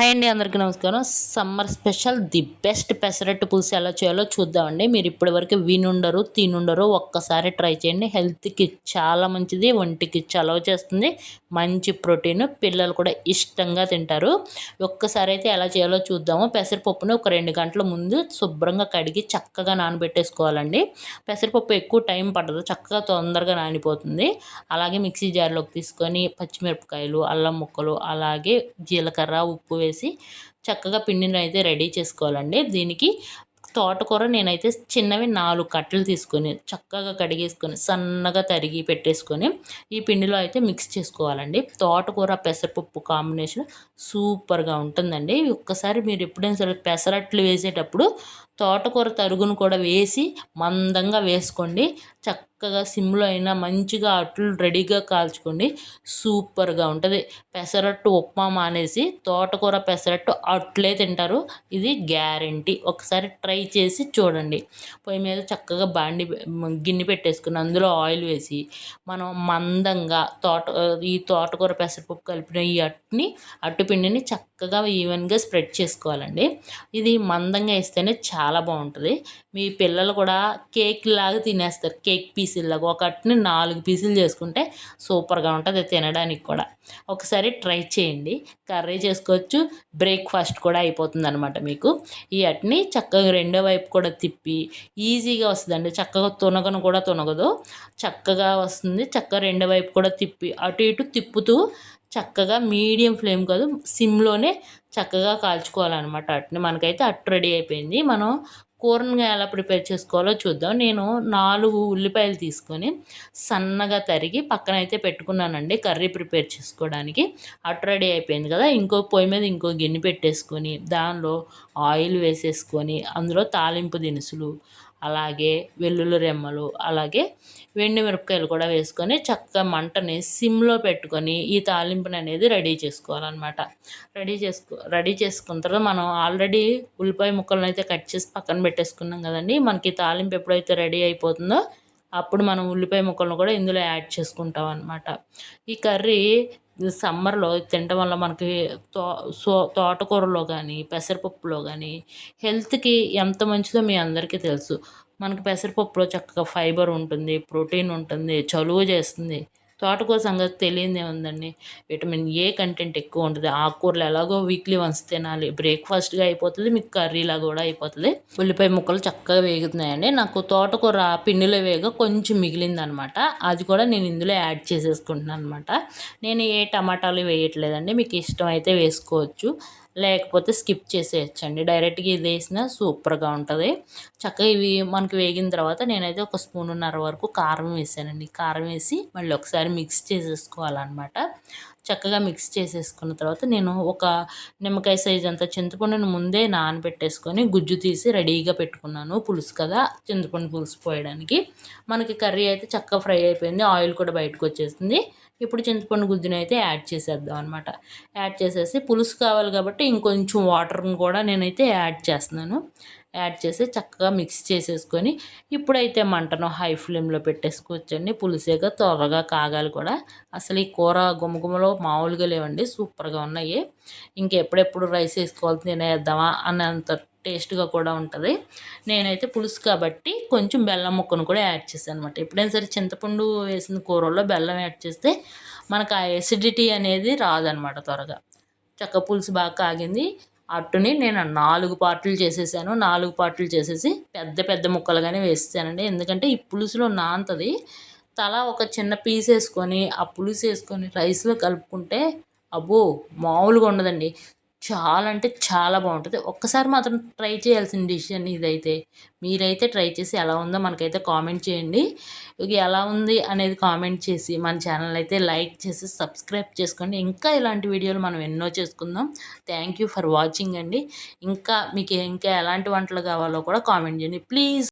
Hi అండి అందరికీ నమస్కారం. Summer special the best pesarattu pulusu ఎలా చేయాలో చూద్దామండి. మీరు ఇప్పటివరకు వినుండరు తినుండరు ఒక్కసారి ట్రై చేయండి. హెల్త్కి చాలా మంచిది ఒంటికి చలవ చేస్తుంది మంచి ప్రోటీన్ పిల్లలు కూడా ఇష్టంగా తింటారు. ఒక్కసారి అయితే ఎలా చేయాలో చూద్దాము. పెసరపప్పును ఒక రెండు గంటల ముందు శుభ్రంగా కడిగి చక్కగా నానబెట్టేసుకోవాలండి. పెసరపప్పు ఎక్కువ టైం పడదు చక్కగా తొందరగా నానిపోతుంది. అలాగే మిక్సీ జార్లోకి తీసుకొని పచ్చిమిరపకాయలు అల్లం ముక్కలు అలాగే జీలకర్ర ఉప్పు వేసి చక్కగా పిండిని అయితే రెడీ చేసుకోవాలండి. దీనికి తోటకూర నేనైతే చిన్నవి నాలుగు కట్టలు తీసుకొని చక్కగా కడిగేసుకొని సన్నగా తరిగి పెట్టేసుకొని ఈ పిండిలో అయితే మిక్స్ చేసుకోవాలండి. తోటకూర పెసరపప్పు కాంబినేషన్ సూపర్గా ఉంటుందండి. ఒక్కసారి మీరు ఎప్పుడైనా సరే పెసరట్లు వేసేటప్పుడు తోటకూర తరుగును కూడా వేసి మందంగా వేసుకోండి. చక్కగా సిమ్లో అయినా మంచిగా అట్లు రెడీగా కాల్చుకోండి. సూపర్గా ఉంటుంది. పెసరట్టు ఉప్మా మానేసి తోటకూర పెసరట్టు అట్లే తింటారు. ఇది గ్యారంటీ. ఒకసారి ట్రై చేసి చూడండి. పొయ్యి మీద చక్కగా బాండి గిన్నె పెట్టేసుకుని అందులో ఆయిల్ వేసి మనం మందంగా తోట ఈ తోటకూర పెసరపప్పు కలిపిన ఈ అట్టుని అట్టుపిండిని చక్కగా చక్కగా ఈవెన్గా స్ప్రెడ్ చేసుకోవాలండి. ఇది మందంగా వేస్తేనే చాలా బాగుంటుంది. మీ పిల్లలు కూడా కేక్ లాగా తినేస్తారు. కేక్ పీసుల్లాగా ఒకటిని నాలుగు పీసులు చేసుకుంటే సూపర్గా ఉంటుంది తినడానికి కూడా. ఒకసారి ట్రై చేయండి. కర్రీ చేసుకోవచ్చు. బ్రేక్ఫాస్ట్ కూడా అయిపోతుంది అనమాట మీకు. ఈ అట్ని చక్కగా రెండో వైపు కూడా తిప్పి ఈజీగా వస్తుందండి. చక్కగా తునగను కూడా తునగదు. చక్కగా వస్తుంది. చక్కగా రెండో వైపు కూడా తిప్పి అటు ఇటు తిప్పుతూ చక్కగా మీడియం ఫ్లేమ్ కాదు సిమ్లోనే చక్కగా కాల్చుకోవాలన్నమాట. అట్ని మనకైతే అట్టు రెడీ అయిపోయింది. మనం కూరను ఎలా ప్రిపేర్ చేసుకోవాలో చూద్దాం. నేను నాలుగు ఉల్లిపాయలు తీసుకొని సన్నగా తరిగి పక్కన అయితే పెట్టుకున్నానండి కర్రీ ప్రిపేర్ చేసుకోవడానికి. అటు రెడీ అయిపోయింది కదా ఇంకో పొయ్యి మీద ఇంకో గిన్నె పెట్టేసుకొని దానిలో ఆయిల్ వేసేసుకొని అందులో తాలింపు దినుసులు అలాగే వెల్లుల్లి రెమ్మలు అలాగే వెండి మిరపకాయలు కూడా వేసుకొని చక్కగా మంటని సిమ్లో పెట్టుకొని ఈ తాలింపుని అనేది రెడీ చేసుకోవాలన్నమాట. రెడీ చేసుకో రెడీ చేసుకున్న తర్వాత మనం ఆల్రెడీ ఉల్లిపాయ ముక్కలను అయితే కట్ చేసి పక్కన పెట్టేసుకున్నాం కదండి. మనకి తాలింపు ఎప్పుడైతే రెడీ అయిపోతుందో అప్పుడు మనం ఉల్లిపాయ ముక్కలను కూడా ఇందులో యాడ్ చేసుకుంటాం అనమాట ఈ కర్రీ సమ్మర్లో తినడం వల్ల మనకి తో సో తోటకూరలో కానీ పెసరపప్పులో కానీ హెల్త్కి ఎంత మంచిదో మీ అందరికీ తెలుసు. మనకి పెసరపప్పులో చక్కగా ఫైబర్ ఉంటుంది ప్రోటీన్ ఉంటుంది చలువ చేస్తుంది. తోటకూర సంగతి తెలియదే ఉందండి. విటమిన్ ఏ కంటెంట్ ఎక్కువ ఉంటుంది. ఆకుకూరలు ఎలాగో వీక్లీ వన్స్ తినాలి. బ్రేక్ఫాస్ట్గా అయిపోతుంది మీకు కర్రీలా కూడా అయిపోతుంది. ఉల్లిపాయ ముక్కలు చక్కగా వేగుతున్నాయండి. నాకు తోటకూర పిండిలో వేగ కొంచెం మిగిలిందనమాట. అది కూడా నేను ఇందులో యాడ్ చేసేసుకుంటున్నాను అనమాట నేను ఏ టమాటాలు వేయట్లేదండి. మీకు ఇష్టం అయితే వేసుకోవచ్చు. లేకపోతే స్కిప్ చేసేయచ్చండి. డైరెక్ట్గా ఇది వేసినా సూపర్గా ఉంటుంది. చక్కగా ఇవి మనకి వేగిన తర్వాత నేనైతే ఒక స్పూన్నర వరకు కారం వేసానండి. కారం వేసి మళ్ళీ ఒకసారి మిక్స్ చేసేసుకోవాలన్నమాట. చక్కగా మిక్స్ చేసేసుకున్న తర్వాత నేను ఒక నిమ్మకాయ సైజ్ అంత చింతపండును ముందే నానబెట్టేసుకొని గుజ్జు తీసి రెడీగా పెట్టుకున్నాను. పులుసు కదా చింతపండు పులుసు పోయడానికి. మనకి కర్రీ అయితే చక్కగా ఫ్రై అయిపోయింది. ఆయిల్ కూడా బయటకు వచ్చేసింది. ఇప్పుడు చింతపండు గుజ్జుని అయితే యాడ్ చేసేద్దాం అనమాట యాడ్ చేసేసి పులుసు కావాలి కాబట్టి ఇంకొంచెం వాటర్ని కూడా నేనైతే యాడ్ చేస్తున్నాను. యాడ్ చేసి చక్కగా మిక్స్ చేసేసుకొని ఇప్పుడైతే మంటను హై ఫ్లేమ్లో పెట్టేసుకోవచ్చండి. పులుసేగా త్వరగా కాగాలి కూడా. అసలు ఈ కూర గుమగుమలో మామూలుగా లేవండి. సూపర్గా ఉన్నాయి. ఇంకెప్పుడెప్పుడు రైస్ వేసుకోవాలి తినేద్దామా అన్నంత టేస్ట్గా కూడా ఉంటుంది. నేనైతే పులుసు కాబట్టి కొంచెం బెల్లం ముక్కను కూడా యాడ్ చేశాను అనమాట ఎప్పుడైనా సరే చింతపండు వేసిన కూరల్లో బెల్లం యాడ్ చేస్తే మనకు ఆ ఎసిడిటీ అనేది రాదనమాట త్వరగా. చక్క పులుసు బాగా కాగింది. అట్టుని నేను నాలుగు పార్ట్లు చేసేసాను. నాలుగు పార్ట్లు చేసేసి పెద్ద పెద్ద ముక్కలుగానే వేసేసానండి. ఎందుకంటే ఈ పులుసులో నాంతది. తల ఒక చిన్న పీస్ వేసుకొని ఆ పులుసు వేసుకొని రైస్లో కలుపుకుంటే అబ్బో! మామూలుగా ఉండదండి. చాలా అంటే చాలా బాగుంటుంది. ఒక్కసారి మాత్రం ట్రై చేయాల్సిన డిష్ అండి ఇదైతే. మీరైతే ట్రై చేసి ఎలా ఉందో మనకైతే కామెంట్ చేయండి. ఎలా ఉంది అనేది కామెంట్ చేసి మన ఛానల్ అయితే లైక్ చేసి సబ్స్క్రైబ్ చేసుకోండి. ఇంకా ఇలాంటి వీడియోలు మనం ఎన్నో చేసుకుందాం. థ్యాంక్ యూ ఫర్ వాచింగ్ అండి. ఇంకా మీకు ఇంకా ఎలాంటి వంటలు కావాలో కూడా కామెంట్ చేయండి. ప్లీజ్.